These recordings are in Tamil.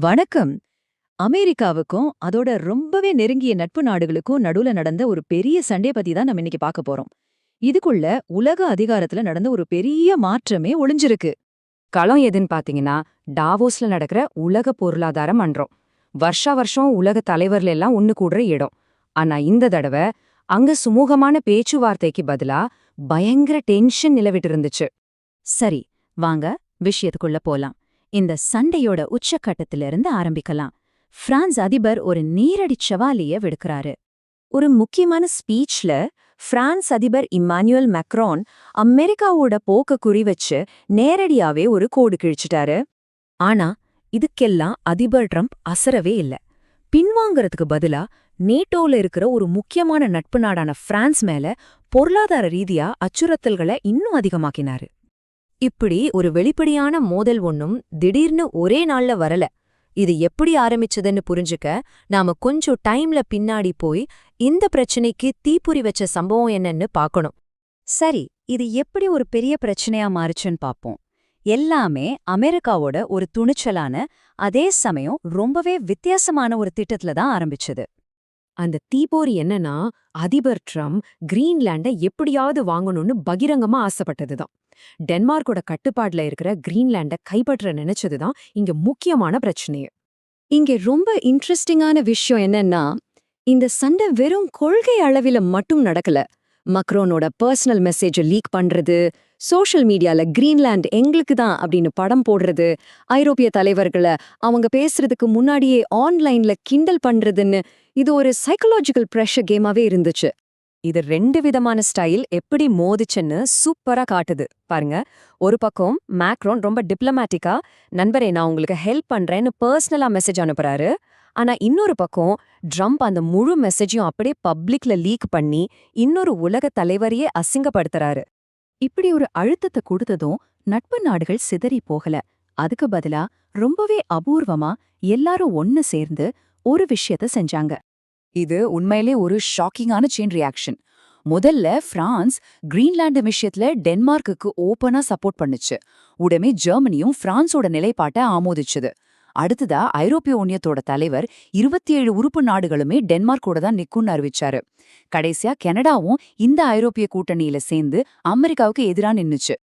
வணக்கம். அமெரிக்காவுக்கும் அதோட ரொம்பவே நெருங்கிய நட்பு நாடுகளுக்கும் நடுவுல நடந்த ஒரு பெரிய சண்டை பத்தி தான் நம்ம இன்னைக்கு பார்க்க போறோம். இதுக்குள்ள உலக அதிகாரத்துல நடந்த ஒரு பெரிய மாற்றமே ஒளிஞ்சிருக்கு. களம் எதுன்னு பாத்தீங்கன்னா டாவோஸ்ல நடக்கிற உலக பொருளாதார மன்றம். வருஷா வருஷம் உலக தலைவர்ல எல்லாம் ஒண்ணு கூடுற இடம். ஆனா இந்த தடவை அங்க சுமூகமான பேச்சுவார்த்தைக்கு பதிலா பயங்கர டென்ஷன் நிலவிட்டு இருந்துச்சு. சரி வாங்க விஷயத்துக்குள்ள போலாம். இந்த சண்டையோட உச்சக்கட்டத்திலிருந்து ஆரம்பிக்கலாம். பிரான்ஸ் அதிபர் ஒரு நேரடி சவாலிய விடுக்கிறாரு. ஒரு முக்கியமான ஸ்பீச்ல பிரான்ஸ் அதிபர் இம்மானுவல் மேக்ரான் அமெரிக்காவோட போக்க குறிவச்சு நேரடியாவே ஒரு கோடு கிழிச்சிட்டாரு. ஆனா இதுக்கெல்லாம் அதிபர் ட்ரம்ப் அசரவே இல்ல. பின்வாங்கறதுக்கு பதிலா நேட்டோல இருக்கிற ஒரு முக்கியமான நட்பு நாடான பிரான்ஸ் மேல பொருளாதார ரீதியா அச்சுறுத்தல்களை இன்னும் அதிகமாக்கினாரு. இப்படி ஒரு வெளிப்படையான மோதல் ஒன்னும் திடீர்னு ஒரே நாள்ல வரல. இது எப்படி ஆரம்பிச்சதுன்னு புரிஞ்சுக்க நாம கொஞ்சம் டைம்ல பின்னாடி போய் இந்த பிரச்சனைக்கு தீப்புரி வச்ச சம்பவம் என்னன்னு பார்க்கணும் சரி இது எப்படி ஒரு பெரிய பிரச்சனையா மாறுச்சுன்னு பாப்போம். எல்லாமே அமெரிக்காவோட ஒரு துணிச்சலான அதே சமயம் ரொம்பவே வித்தியாசமான ஒரு திட்டத்துல தான் ஆரம்பிச்சது. அந்த தீபோர் என்னன்னா அதிபர் ட்ரம்ப் கிரீன்லாண்ட எப்படியாவது வாங்கணும்னு பகிரங்கமா ஆசைப்பட்டதுதான் டென்மார்க்கோட கட்டுப்பாடுல இருக்கிற கிரீன்லாண்டை கைப்பற்ற நினைச்சதுதான் இங்க முக்கியமான பிரச்சனையே. இங்கே ரொம்ப இன்ட்ரெஸ்டிங்கான விஷயம் என்னன்னா இந்த சண்டை வெறும் கொள்கை அளவில மட்டும் நடக்கல. மக்ரோனோட பர்சனல் மெசேஜ லீக் பண்றது சோஷியல் மீடியால கிரீன்லாண்ட் எங்களுக்கு தான் அப்படின்னு படம் போடுறது ஐரோப்பிய தலைவர்களை அவங்க பேசுறதுக்கு முன்னாடியே ஆன்லைன்ல கிண்டல் பண்றதுன்னு இது ஒரு சைக்கலாஜிக்கல் ப்ரெஷர் கேமாவே இருந்துச்சு. இது ரெண்டு விதமான ஸ்டைல் எப்படி மோதிச்சுன்னு சூப்பரா காட்டுது. பாருங்க ஒரு பக்கம் மேக்ரோன் ரொம்ப டிப்ளமேட்டிக்கா நண்பரே நான் உங்களுக்கு ஹெல்ப் பண்றேன்னு பர்சனலா மெசேஜ் அனுப்புறாரு. ஆனா இன்னொரு பக்கம் ட்ரம்ப் அந்த முழு மெசேஜையும் அப்படியே பப்ளிக்ல லீக் பண்ணி இன்னொரு உலக தலைவரையே அசிங்கப்படுத்துறாரு. இப்படி ஒரு அழுத்தத்தை கொடுத்ததும் நட்பு நாடுகள் சிதறி போகல. அதுக்கு பதிலா ரொம்பவே அபூர்வமா எல்லாரும் ஒன்னு சேர்ந்து ஒரு விஷயத்த செஞ்சாங்க. இது உண்மையிலே ஒரு ஷாக்கிங்கான செயின் ரியாக்ஷன் முதல்ல பிரான்ஸ் கிரீன்லாந்து விஷயத்துல டென்மார்க்குக்கு ஓப்பனா சப்போர்ட் பண்ணுச்சு. உடனே ஜெர்மனியும் பிரான்ஸோட நிலைப்பாட்டை ஆமோதிச்சது. அடுத்ததா ஐரோப்பிய ஒன்றியத்தோட தலைவர் இருபத்தி ஏழு உறுப்பு நாடுகளுமே டென்மார்க்கோட தான் நிக்கும்னு அறிவிச்சாரு. கடைசியா கனடாவும் இந்த ஐரோப்பிய கூட்டணியில சேர்ந்து அமெரிக்காவுக்கு எதிரா நின்னுச்சு.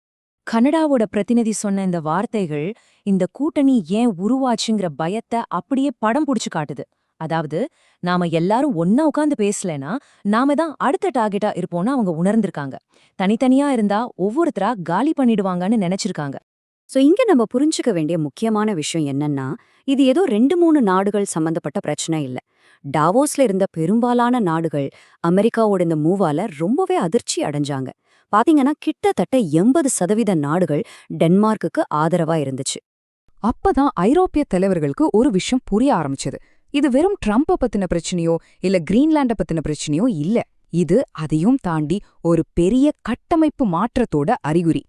கனடாவோட பிரதிநிதி சொன்ன இந்த வார்த்தைகள் இந்த கூட்டணி ஏன் உருவாச்சுங்கிற பயத்தை அப்படியே படம் புடிச்சு காட்டுது. அதாவது நாம எல்லாரும் ஒன்னா உட்காந்து பேசலனா நாம தான் அடுத்த டார்கெட்டா இருப்போம்னு அவங்க உணர்ந்திருக்காங்க. தனித்தனியா இருந்தா ஒவ்வொருத்தரா காலி பண்ணிடுவாங்கன்னு நினைச்சிருக்காங்க. சோ இங்க நம்ம புரிஞ்சுக்க வேண்டிய முக்கியமான விஷயம் என்னன்னா இது ஏதோ ரெண்டு மூணு நாடுகள் சம்பந்தப்பட்ட பிரச்சனை இல்ல. டாவோஸ்ல இருந்த பெரும்பாலான நாடுகள் அமெரிக்காவோட இந்த மூவால ரொம்பவே அதிர்ச்சி அடைஞ்சாங்க. பாத்தீங்கன்னா கிட்டத்தட்ட எண்பது சதவீத நாடுகள் டென்மார்க்குக்கு ஆதரவா இருந்துச்சு. அப்பதான் ஐரோப்பிய தலைவர்களுக்கு ஒரு விஷயம் புரிய ஆரம்பிச்சது. இது வெறும் ட்ரம்ப்பை பத்தின பிரச்சனையோ இல்ல கிரீன்லாண்ட பத்தின பிரச்சனையோ இல்ல. இது அதையும் தாண்டி ஒரு பெரிய கட்டமைப்பு மாற்றத்தோட அறிகுறி.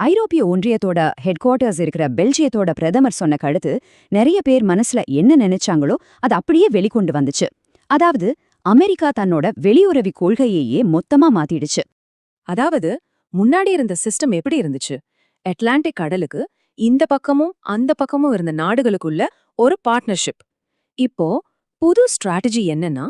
ஐரோப்பிய ஒன்றியத்தோட ஹெட் குவார்ட்டர்ஸ் இருக்கிற பெல்ஜியத்தோட பிரதமர் சொன்ன கழுத்து நிறைய பேர் மனசுல என்ன நினைச்சாங்களோ அது அப்படியே வெளிக்கொண்டு வந்துச்சு. அதாவது அமெரிக்கா தன்னோட வெளியுறவி கொள்கையையே மொத்தமா மாத்திடுச்சு. அதாவது முன்னாடி இருந்த சிஸ்டம் எப்படி இருந்துச்சு? அட்லாண்டிக் கடலுக்கு இந்த பக்கமும் அந்த பக்கமும் இருந்த நாடுகளுக்குள்ள ஒரு பார்ட்னர்ஷிப் இப்போ புது ஸ்ட்ராட்டஜி என்னன்னா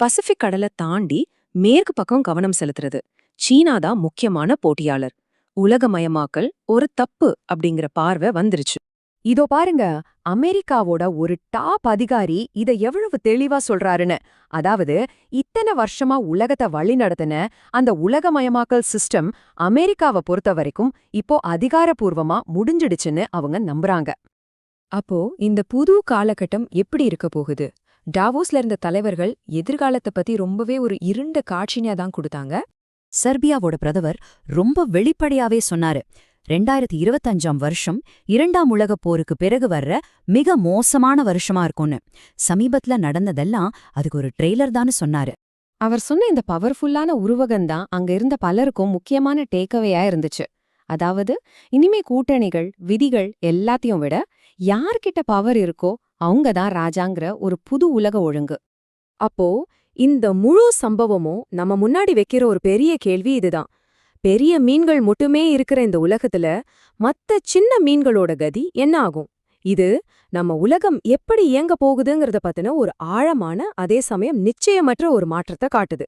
பசிபிக் கடலை தாண்டி மேற்கு பக்கம் கவனம் செலுத்துறது. சீனா தான் முக்கியமான போட்டியாளர். உலகமயமாக்கல் ஒரு தப்பு அப்படிங்கிற பார்வை வந்துருச்சு. இதோ பாருங்க அமெரிக்காவோட ஒரு டாப் அதிகாரி இத எவ்வளவு தெளிவா சொல்றாருன்னு. அதாவது இத்தனை வருஷமா உலகத்தை வழிநடத்தின அந்த உலகமயமாக்கல் சிஸ்டம் அமெரிக்காவை பொறுத்த வரைக்கும் இப்போ அதிகாரப்பூர்வமா முடிஞ்சிடுச்சுன்னு அவங்க நம்புறாங்க. அப்போ இந்த புது காலகட்டம் எப்படி இருக்க போகுது? டாவோஸ்ல இருந்த தலைவர்கள் எதிர்காலத்தை பத்தி ரொம்பவே ஒரு இருண்ட காட்சினியா தான் கொடுத்தாங்க. செர்பியாவோட பிரதமர் ரொம்ப வெளிப்படையாவே சொன்னாரு. ரெண்டாயிரத்தி இருபத்தஞ்சாம் வருஷம் இரண்டாம் உலகப் போருக்கு பிறகு வர்ற மிக மோசமான வருஷமா இருக்கும்னு. சமீபத்துல நடந்ததெல்லாம் அதுக்கு ஒரு ட்ரெய்லர் தான்னு சொன்னாரு. அவர் சொன்ன இந்த பவர்ஃபுல்லான உருவகம்தான் அங்க இருந்த பலருக்கும் முக்கியமான டேக்அவேயா இருந்துச்சு. அதாவது இனிமே கூட்டணிகள் விதிகள் எல்லாத்தையும் விட யார்கிட்ட பவர் இருக்கோ அவங்க தான் ராஜாங்கிற ஒரு புது உலக ஒழுங்கு. அப்போ இந்த முழு சம்பவமும் நம்ம முன்னாடி வைக்கிற ஒரு பெரிய கேள்வி இதுதான். பெரிய மீன்கள் மட்டுமே இருக்கிற இந்த உலகத்துல மத்த சின்ன மீன்களோட கதி என்ன ஆகும்? இது நம்ம உலகம் எப்படி இயங்க போகுதுங்கிறத பத்தின ஒரு ஆழமான அதே சமயம் நிச்சயமற்ற ஒரு மாற்றத்தை காட்டுது.